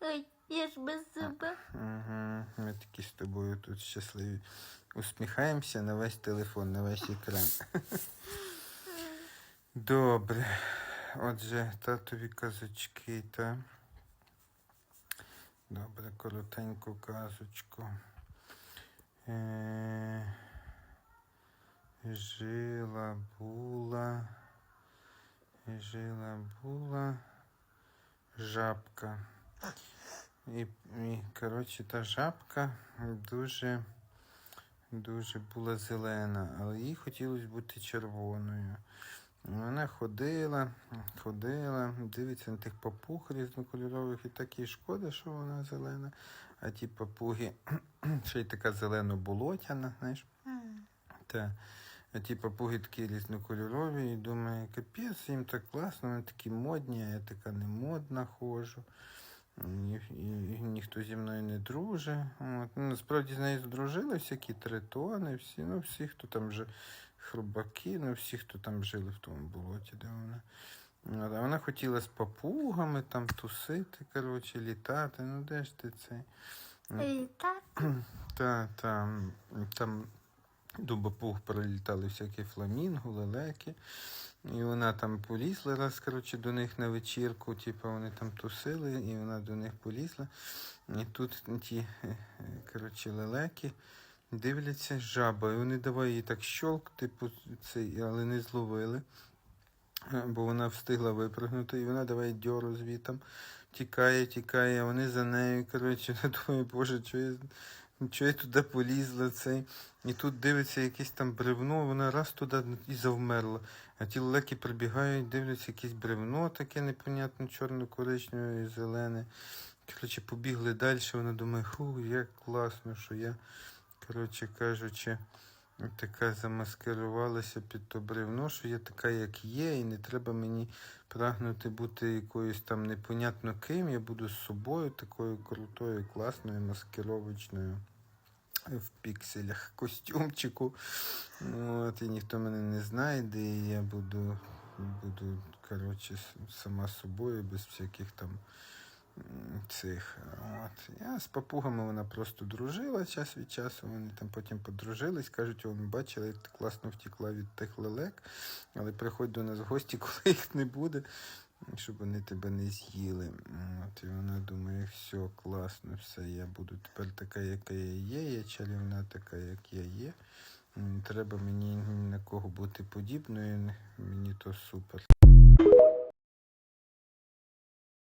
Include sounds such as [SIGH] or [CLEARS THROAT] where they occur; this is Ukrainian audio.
Ой, я ж без зуба. Угу. Ми такі з тобою тут щасливі. Усміхаємося на весь телефон, на весь екран. Добре. Отже, татові казочки, та. Добре, коротеньку казочку. Е... Жила була. Жила була жабка. І, і коротше, та жабка дуже, дуже була зелена, але їй хотілося бути червоною. Вона ходила, ходила, дивиться на тих папуг різнокольорових, і так їй шкода, що вона зелена. А ті папуги [CLEARS THROAT] ще й така зелено-болотяна, знаєш. Та. А ті папуги такі різнокольорові, і думаю, капець, їм так класно, вони такі модні, а я така не модна ходжу. І, і, і ніхто зі мною не дружить. От. Ну, насправді з нею здружилися всякі тритони, всі, ну, всі, хто там вже хробаки, ну, всі, хто там жили в тому болоті, де вона. От, а вона хотіла з папугами там тусити, коротше, літати. Ну де ж ти цей? І так. Та, там, до прилітали всякі фламінго, лелеки. І вона там полізла раз, коротше, до них на вечірку, типу вони там тусили, і вона до них полізла. І тут ті, коротше, лелеки дивляться жаба. І вони давай їй так щолк, типу, цей, але не зловили. Бо вона встигла випрыгнути, і вона давай дьору звітом. Тікає, тікає, а вони за нею. Коротше, [LAUGHS] думаю, боже, що я, що я туди полізла цей. І тут дивиться якесь там бревно, вона раз туди і завмерла. А ті лелеки прибігають, дивляться якесь бревно таке непонятне, чорно-коричневе і зелене. Коротше, побігли далі, вона думає, ху, як класно, що я, коротше кажучи, така замаскирувалася під то бревно, що я така, як є, і не треба мені прагнути бути якоюсь там непонятно ким. Я буду з собою такою крутою, класною, маскировочною в пікселях костюмчику. Ну, От, і ніхто мене не знайде, і я буду, буду коротше, сама собою, без всяких там цих. От. Я з папугами вона просто дружила час від часу. Вони там потім подружились, кажуть, о, ми бачили, як ти класно втекла від тих лелек, але приходь до нас в гості, [LAUGHS] коли їх не буде, щоб вони тебе не з'їли. От, і вона думає, все класно, все, я буду тепер така, яка я є, я чарівна така, як я є. Не треба мені ні на кого бути подібною, мені то супер.